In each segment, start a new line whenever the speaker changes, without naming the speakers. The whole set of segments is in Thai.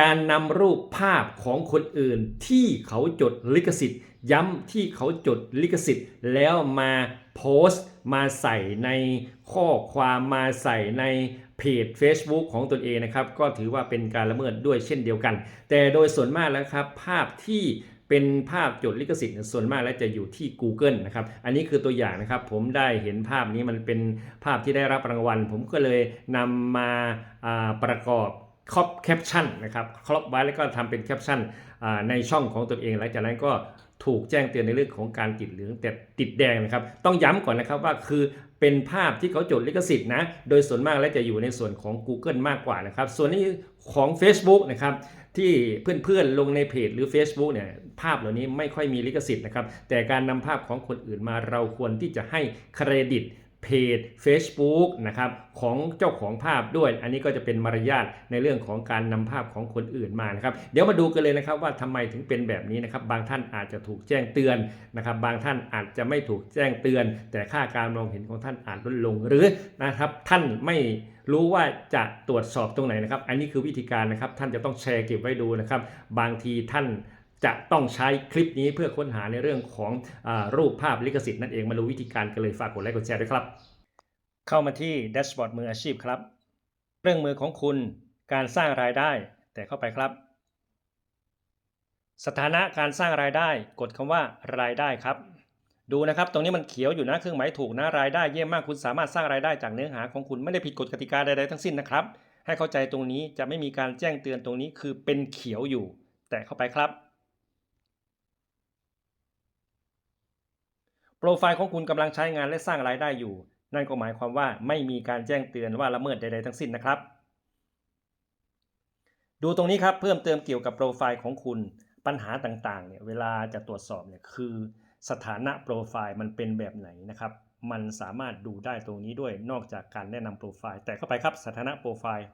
การนำรูปภาพของคนอื่นที่เขาจดลิขสิทธิ์ ย้ำที่เขาจดลิขสิทธิ์ แล้วมาโพสต์ มาใส่ในข้อความมาใส่ในเพจ Facebook ของตนเองนะครับ ก็ถือว่าเป็นการละเมิดด้วยเช่นเดียวกัน แต่โดยส่วนมากแล้วครับ ภาพที่เป็นภาพจดลิขสิทธิ์ส่วนมากแล้วจะอยู่ที่ Google นะครับ อันนี้คือตัวอย่างนะครับ ผมได้เห็นภาพนี้มันเป็นภาพที่ได้รับรางวัล ผมก็เลยนำมาประกอบ ครอบแคปชั่นนะครับครอบไว้แล้วก็ทำเป็นแคปชั่นในช่องของตนเอง หลังจากนั้นก็ถูกแจ้งเตือนในเรื่องของการติดเหลืองแต่ติดแดงนะครับ ต้องย้ำก่อนนะครับว่าคือเป็นภาพที่เขาจดลิขสิทธิ์นะ โดยส่วนมากแล้วจะอยู่ในส่วนของ Google มากกว่านะครับ ส่วนนี้ของ Facebook นะครับที่เพื่อนๆลงในเพจหรือ Facebook เนี่ยภาพเหล่านี้ไม่ค่อยมีลิขสิทธิ์นะครับ แต่การนำภาพของคนอื่นมาเราควรที่จะให้เครดิต เพจ Facebook นะครับของเจ้าของภาพด้วย อันนี้ก็จะเป็นมารยาทในเรื่องของการนำภาพของคนอื่นมานะครับ เดี๋ยวมาดูกันเลยนะครับว่าทำไมถึงเป็นแบบนี้นะครับ บางท่านอาจจะถูกแจ้งเตือนนะครับ บางท่านอาจจะไม่ถูกแจ้งเตือน แต่ค่าการมองเห็นของท่านอาจลดลงหรือนะครับ ท่านไม่รู้ว่าจะตรวจสอบตรงไหนนะครับ อันนี้คือวิธีการนะครับ ท่านจะต้องแชร์เก็บไว้ดูนะครับ บางทีท่าน จะต้องใช้คลิปนี้เพื่อค้นหาในเรื่องของอรูปภาพลิขสิทธิ์นั่นเองมาดูวิธีการกันเลยฝากกดไลค์กดแชร์ด้วยครับ เข้ามาที่แดชบอร์ดมืออาชีพครับเครื่องมือของคุณการสร้างรายได้ แต่เข้าไปครับ สถานะการสร้างรายได้ กดคำว่ารายได้ครับ ดูนะครับ ตรงนี้มันเขียวอยู่นะเครื่องหมายถูกนะรายได้เยี่ยมมากคุณสามารถสร้างรายได้จากเนื้อหาของคุณไม่ได้ผิดกฎกติกาใดๆทั้งสิ้นนะครับ ให้เข้าใจตรงนี้จะไม่มีการแจ้งเตือนตรงนี้คือเป็นเขียวอยู่ แต่เข้าไปครับ โปรไฟล์ของคุณกำลังใช้งานและสร้างรายได้อยู่ นั่นก็หมายความว่าไม่มีการแจ้งเตือนว่าละเมิดใดๆทั้งสิ้นนะครับ ดูตรงนี้ครับเพิ่มเติมเกี่ยวกับโปรไฟล์ของคุณปัญหาต่างๆเนี่ยเวลาจะตรวจสอบเนี่ยคือสถานะโปรไฟล์มันเป็นแบบไหนนะครับ มันสามารถดูได้ตรงนี้ด้วยนอกจากการแนะนำโปรไฟล์ แต่เข้าไปครับสถานะโปรไฟล์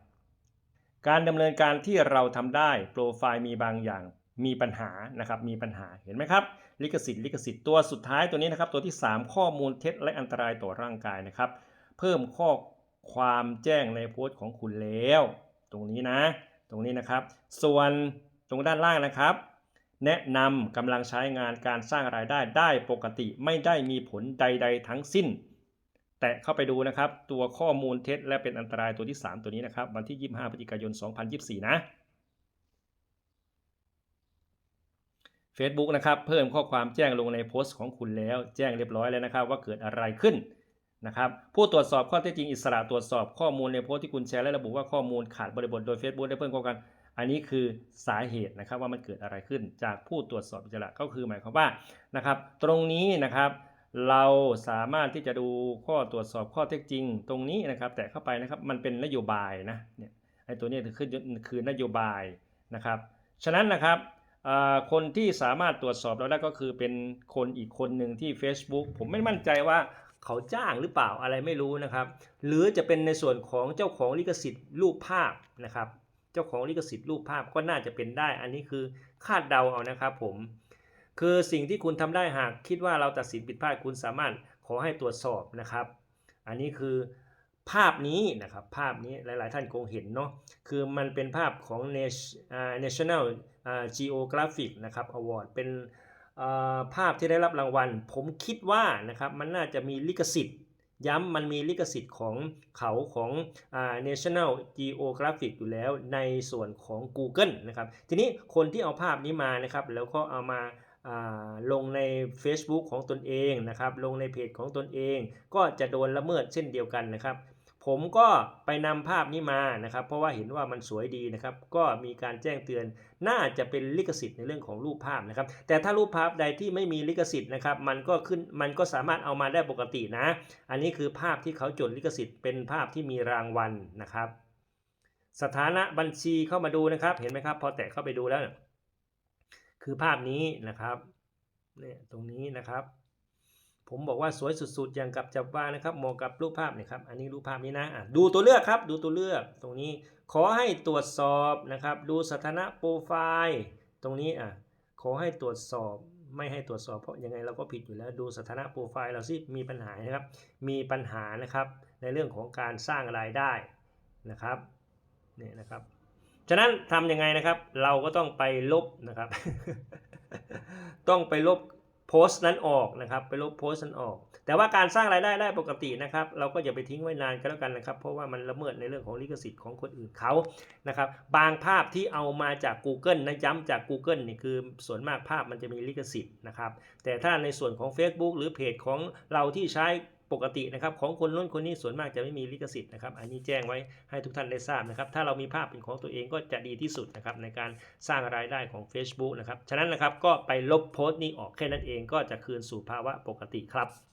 การดำเนินการที่เราทำได้โปรไฟล์มีบางอย่าง มีปัญหานะครับมีปัญหาเห็นไหมครับลิขสิทธิ์ลิขสิทธิ์ตัวสุดท้ายตัวนี้นะครับตัวที่ 3 ข้อมูลเท็จและอันตรายต่อร่างกายนะครับ เพิ่มข้อความแจ้งในโพสต์ของคุณแล้ว ตรงนี้นะ ตรงนี้นะครับ ส่วนตรงด้านล่างนะครับ แนะนำกำลังใช้งานการสร้างรายได้ได้ปกติไม่ได้มีผลใด ๆ ทั้งสิ้น แต่เข้าไปดูนะครับ ตัวข้อมูลเท็จและเป็นอันตรายตัวที่ 3 ตัวนี้นะครับ วันที่ 25พฤศจิกายน 2024 นะ Facebook นะครับเพิ่มข้อความแจ้งลงในโพสต์ของคุณแล้ว แจ้งเรียบร้อยแล้วนะครับว่าเกิดอะไรขึ้นนะครับผู้ตรวจสอบข้อเท็จจริงอิสระตรวจสอบข้อมูลในโพสต์ที่คุณแชร์และระบุว่าข้อมูลขาดบริบทโดย Facebook ได้เพิ่มข้อความอันนี้คือสาเหตุนะครับว่ามันเกิดอะไรขึ้นจากผู้ตรวจสอบอิสระก็คือหมายความว่านะครับตรงนี้นะครับเราสามารถที่จะดูข้อตรวจสอบข้อเท็จจริง ตรงนี้นะครับ แต่เข้าไปนะครับมันเป็นนโยบายนะเนี่ยไอ้ตัวนี้คือคือนโยบายนะครับ ฉะนั้นนะครับ คนที่สามารถตรวจสอบเราได้ก็คือเป็นคนอีกคนหนึ่งที่ Facebook ผมไม่มั่นใจว่าเขาจ้างหรือเปล่าอะไรไม่รู้นะครับ หรือจะเป็นในส่วนของเจ้าของลิขสิทธิ์รูปภาพนะครับ เจ้าของลิขสิทธิ์รูปภาพก็น่าจะเป็นได้ อันนี้คือคาดเดาเอานะครับผม คือสิ่งที่คุณทำได้หากคิดว่าเราตัดสินผิดพลาดคุณสามารถขอให้ตรวจสอบนะครับ อันนี้คือ ภาพนี้นะครับภาพนี้หลาย ๆ ท่านคงเห็นเนาะคือมันเป็นภาพของ Nat- อ่า National อ่า Geographic นะครับ Award เป็นภาพที่ได้รับรางวัล ผมคิดว่านะครับมันน่าจะมีลิขสิทธิ์ ย้ำมันมีลิขสิทธิ์ของเขาของ National Geographic อยู่แล้วในส่วนของ Google นะครับทีนี้คนที่เอาภาพนี้มานะครับแล้วก็เอามาอ่าลงใน Facebook ของตนเองนะครับ ลงในเพจของตนเอง ก็จะโดนละเมิดเช่นเดียวกันนะครับ ผมก็ไปนำภาพนี้มานะครับ เพราะว่าเห็นว่ามันสวยดีนะครับ ก็มีการแจ้งเตือนน่าจะเป็นลิขสิทธิ์ในเรื่องของรูปภาพนะครับ แต่ถ้ารูปภาพใดที่ไม่มีลิขสิทธิ์นะครับ มันก็ขึ้นมันก็สามารถเอามาได้ปกตินะ อันนี้คือภาพที่เขาจดลิขสิทธิ์เป็นภาพที่มีรางวัลนะครับ สถานะบัญชีเข้ามาดูนะครับ เห็นไหมครับ พอแตะเข้าไปดูแล้ว คือภาพนี้นะครับเนี่ยตรงนี้นะครับ ผมบอกว่าสวยสุดๆ อย่างกับจับวางนะครับเหมาะกับรูปภาพเนี่ยครับ อันนี้รูปภาพนี้นะะดูตัวเลือกครับ ดูตัวเลือกตรงนี้ ขอให้ตรวจสอบนะครับ ดูสถานะโปรไฟล์ตรงนี้อะ ขอให้ตรวจสอบ ไม่ให้ตรวจสอบเพราะยังไงเราก็ผิดอยู่แล้ว ดูสถานะโปรไฟล์เราสิมีปัญหานะครับ มีปัญหานะครับ ในเรื่องของการสร้างรายได้นะครับ เนี่ยนะครับฉฉะนั้นทำยังไงนะครับ เราก็ต้องไปลบนะครับ ต้องไปลบ โพสต์นั้นออกนะครับไปลบโพสต์นั้นออก แต่ว่าการสร้างรายได้ได้ปกตินะครับ เราก็อย่าไปทิ้งไว้นานก็แล้วกันนะครับ เพราะว่ามันละเมิดในเรื่องของลิขสิทธิ์ของคนอื่นเขานะครับ บางภาพที่เอามาจาก Google นะย้ำจาก Google นี่คือส่วนมากภาพมันจะมีลิขสิทธิ์นะครับ แต่ถ้าในส่วนของ Facebook หรือเพจของเราที่ใช้ ปกตินะครับของคนนู้นคนนี้ส่วนมากจะไม่มีลิขสิทธิ์นะครับ อันนี้แจ้งไว้ให้ทุกท่านได้ทราบนะครับ ถ้าเรามีภาพเป็นของตัวเองก็จะดีที่สุดนะครับในการสร้างรายได้ของ Facebook นะครับ ฉะนั้นนะครับก็ไปลบโพสต์นี้ออกแค่นั้นเองก็จะคืนสู่ภาวะปกติครับ